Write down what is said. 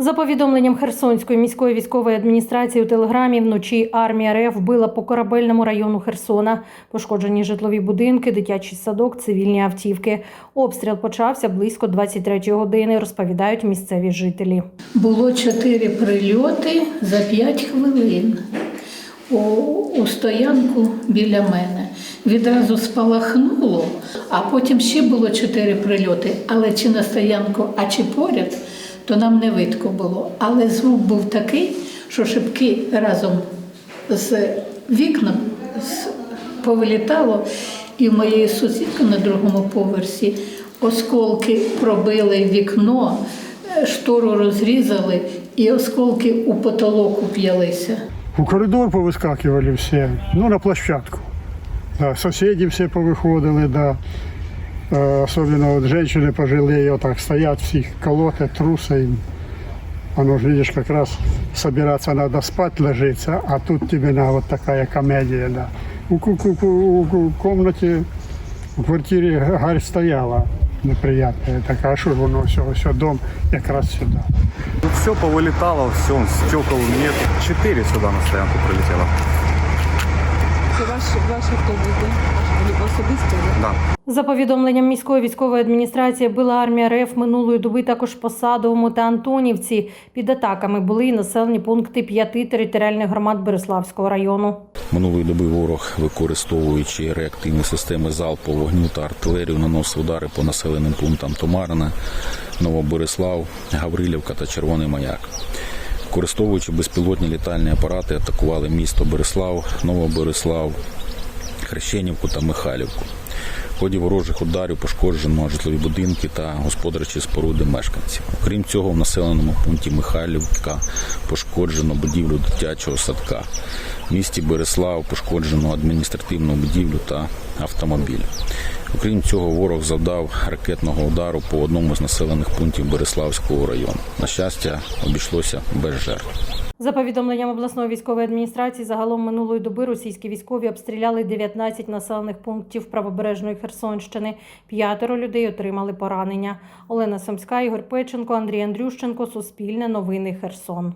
За повідомленням Херсонської міської військової адміністрації у телеграмі, вночі армія РФ вбила по корабельному району Херсона. Пошкоджені житлові будинки, дитячий садок, цивільні автівки. Обстріл почався близько 23 години, розповідають місцеві жителі. Було чотири прильоти за 5 хвилин у, у стоянку біля мене. Відразу спалахнуло, а потім ще було чотири прильоти, але чи на стоянку, а чи поряд, то нам не видко було. Але звук був такий, що шибки разом з вікном повилітало, і в моєї сусідки на другому поверсі осколки пробили вікно, е, штору розрізали, і осколки у потолок уп'ялися. В коридор повыскакивали все, ну, на площадку. Да, соседи все повыходили, да. Э, Особенно вот женщины пожилые, вот так стоят, всех колотят, трусы. им. Оно же, видишь, как раз собираться надо спать, ложиться, а тут тебе на вот такая комедия, да. У, ку- ку- ку- у комнате, в квартире гарь стояла неприятная. Такая, а что ж воно все, все, дом якраз сюда. Тут все повылетало, все, стекол нет. Четыре сюда на стоянку прилетело. Це ваш, ваш автобус, да? Ваш особистий, да? За повідомленням міської військової адміністрації, била армія РФ минулої доби також по Садовому та Антонівці. Під атаками були і населені пункти п'яти територіальних громад Береславського району. Минулої доби ворог, використовуючи реактивні системи залпового вогню та артилерію, наносив удари по населеним пунктам Томарина, Новоборислав, Гаврилівка та Червоний Маяк. Використовуючи безпілотні літальні апарати, атакували місто Береслав, Новоборислав, Хрещенівку та Михайлівку. В ході ворожих ударів пошкоджено житлові будинки та господарчі споруди мешканців. Окрім цього, в населеному пункті Михайлівка пошкоджено будівлю дитячого садка. В місті Береслав пошкоджено адміністративну будівлю та автомобіль. Окрім цього, ворог завдав ракетного удару по одному з населених пунктів Береславського району. На щастя, обійшлося без жертв. За повідомленням обласної військової адміністрації, загалом минулої доби російські військові обстріляли 19 населених пунктів правобережної Херсонщини. П'ятеро людей отримали поранення. Олена Сомська, Ігор Печенко, Андрій Андрющенко. Суспільне новини Херсон.